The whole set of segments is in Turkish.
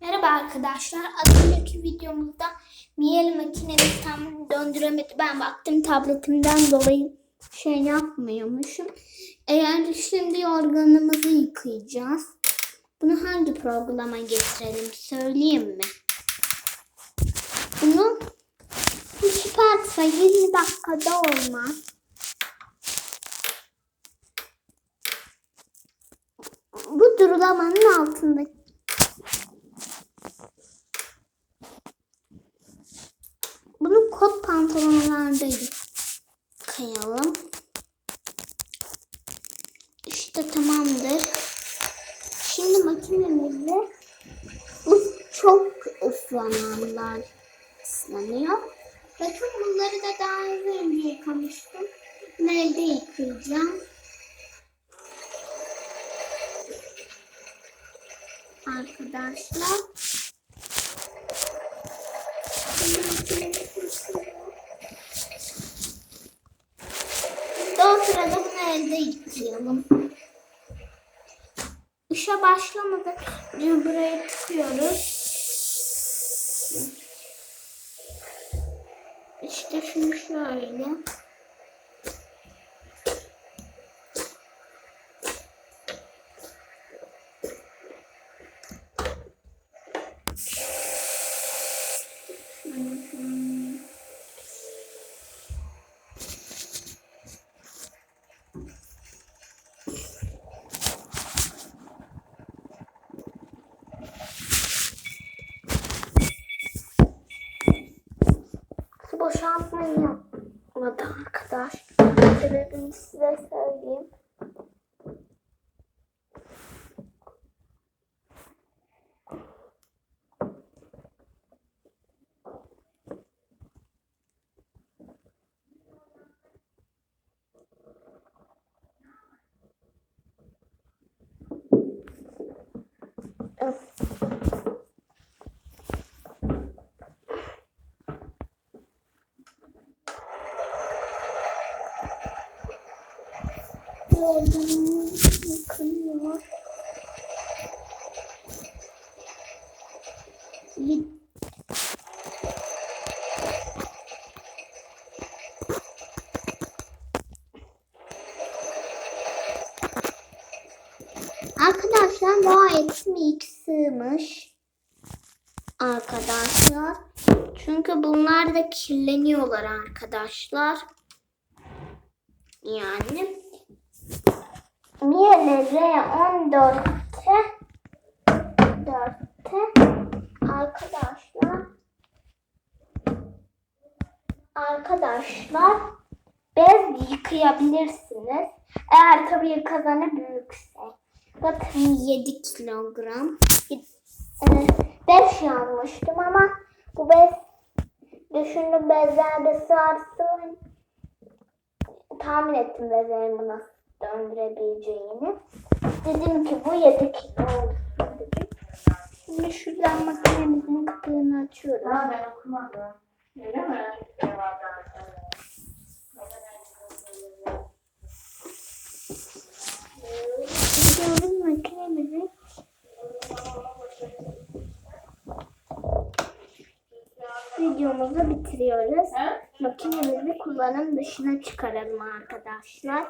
Merhaba arkadaşlar. Az önceki videomuzda Miel makinemiz tam döndüremedi. Ben baktım tabletimden dolayı şey yapmıyormuşum. Eğer şimdi organımızı yıkayacağız. Bunu hangi programa getirelim söyleyeyim mi? Bunu bu çıkartsa 20 dakikada olmaz. Bu durulamanın altındaki Bunu kot pantolonlarda yıkayalım. İşte tamamdır. Şimdi makinemizde çok ıslananlar ıslanıyor. Bakın bunları da daha önce yıkamıştım. Nerede yıkayacağım? Arkadaşlar. Daha sırada bunu elde yıkayalım. İşe başlamadan buraya tıkıyoruz. İşte şunu şöyle. Boşaltmayı yapmadı arkadaş. Sebebini size söyleyeyim. Öf. Arkadaşlar gayet mix sığmış. Arkadaşlar. Çünkü bunlar da kirleniyorlar arkadaşlar. Yani R14'te 4'te arkadaşlar arkadaşlar bez yıkayabilirsiniz. Eğer tabii kazanı büyükse. Bakın 7 kilogram. 5 yazmıştım ama bu bez düşündüm bezlerde sığarsın. Tahmin ettim bezlerimi nasıl döndürebileceğini. Dedim ki bu 7 kilo olsun dedim. Şimdi şuradan makinemizin kapağını açıyorum. Ha ben okumadım. Öyle mi? Gidiyoruz makinemizi. Videomuzu bitiriyoruz. Makinemizi kullanım dışına çıkaralım arkadaşlar.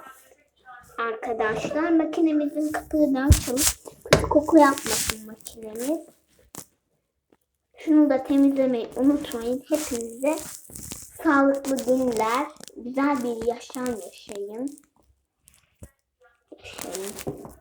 Arkadaşlar makinemizin kapağını açalım. Kötü koku yapmasın makinemiz. Şunu da temizlemeyi unutmayın. Hepinize sağlıklı günler, güzel bir yaşam yaşayın. Yaşayın.